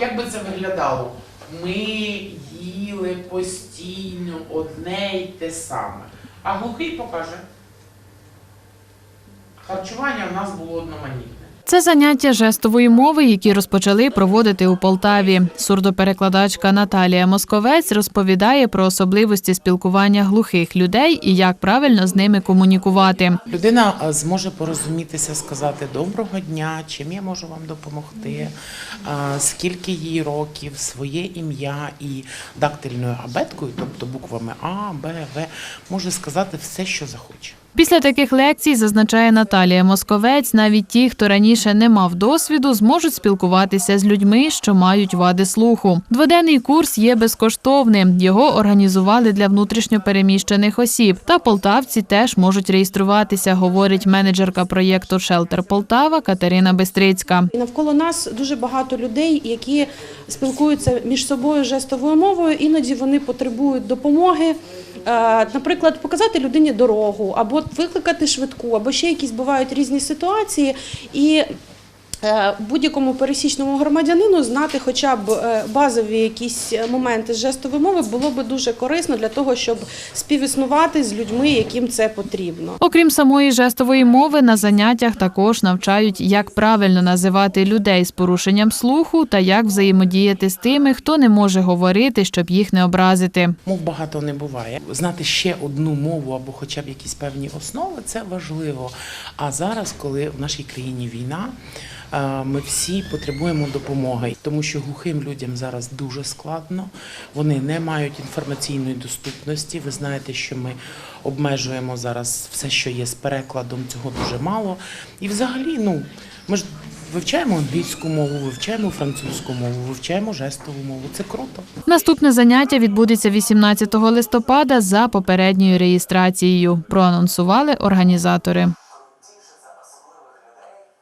як би це виглядало? Ми їли постійно одне й те саме. А глухий покаже. Харчування в нас було одноманітне. Це заняття жестової мови, які розпочали проводити у Полтаві. Сурдоперекладачка Наталія Московець розповідає про особливості спілкування глухих людей і як правильно з ними комунікувати. Людина зможе порозумітися, сказати доброго дня, чим я можу вам допомогти, скільки їй років, своє ім'я і дактильною абеткою, тобто буквами А, Б, В, може сказати все, що захоче. Після таких лекцій, зазначає Наталія Московець, навіть ті, хто раніше не мав досвіду, зможуть спілкуватися з людьми, що мають вади слуху. Дводенний курс є безкоштовним. Його організували для внутрішньопереміщених осіб. Та полтавці теж можуть реєструватися, говорить менеджерка проєкту Шелтер Полтава Катерина Бестрицька. Навколо нас дуже багато людей, які спілкуються між собою жестовою мовою. Іноді вони потребують допомоги. Е, Наприклад, показати людині дорогу, або викликати швидку, або ще якісь бувають різні ситуації. І будь-якому пересічному громадянину знати хоча б е, базові якісь моменти з жестової мови було би дуже корисно для того, щоб співіснувати з людьми, яким це потрібно. Окрім самої жестової мови, на заняттях також навчають, як правильно називати людей з порушенням слуху та як взаємодіяти з тими, хто не може говорити, щоб їх не образити. Мов багато не буває. Знати ще одну мову або хоча б якісь певні основи це важливо. А зараз, коли в нашій країні війна, е, ми всі потребуємо допомоги, тому що глухим людям зараз дуже складно. Вони не мають інформаційної доступності. Ви знаєте, що ми обмежуємо зараз все, що є з перекладом. Цього дуже мало. І взагалі, ну ми ж вивчаємо англійську мову, вивчаємо французьку мову, вивчаємо жестову мову. Це круто. Наступне заняття відбудеться 18 листопада за попередньою реєстрацією. Проанонсували організатори.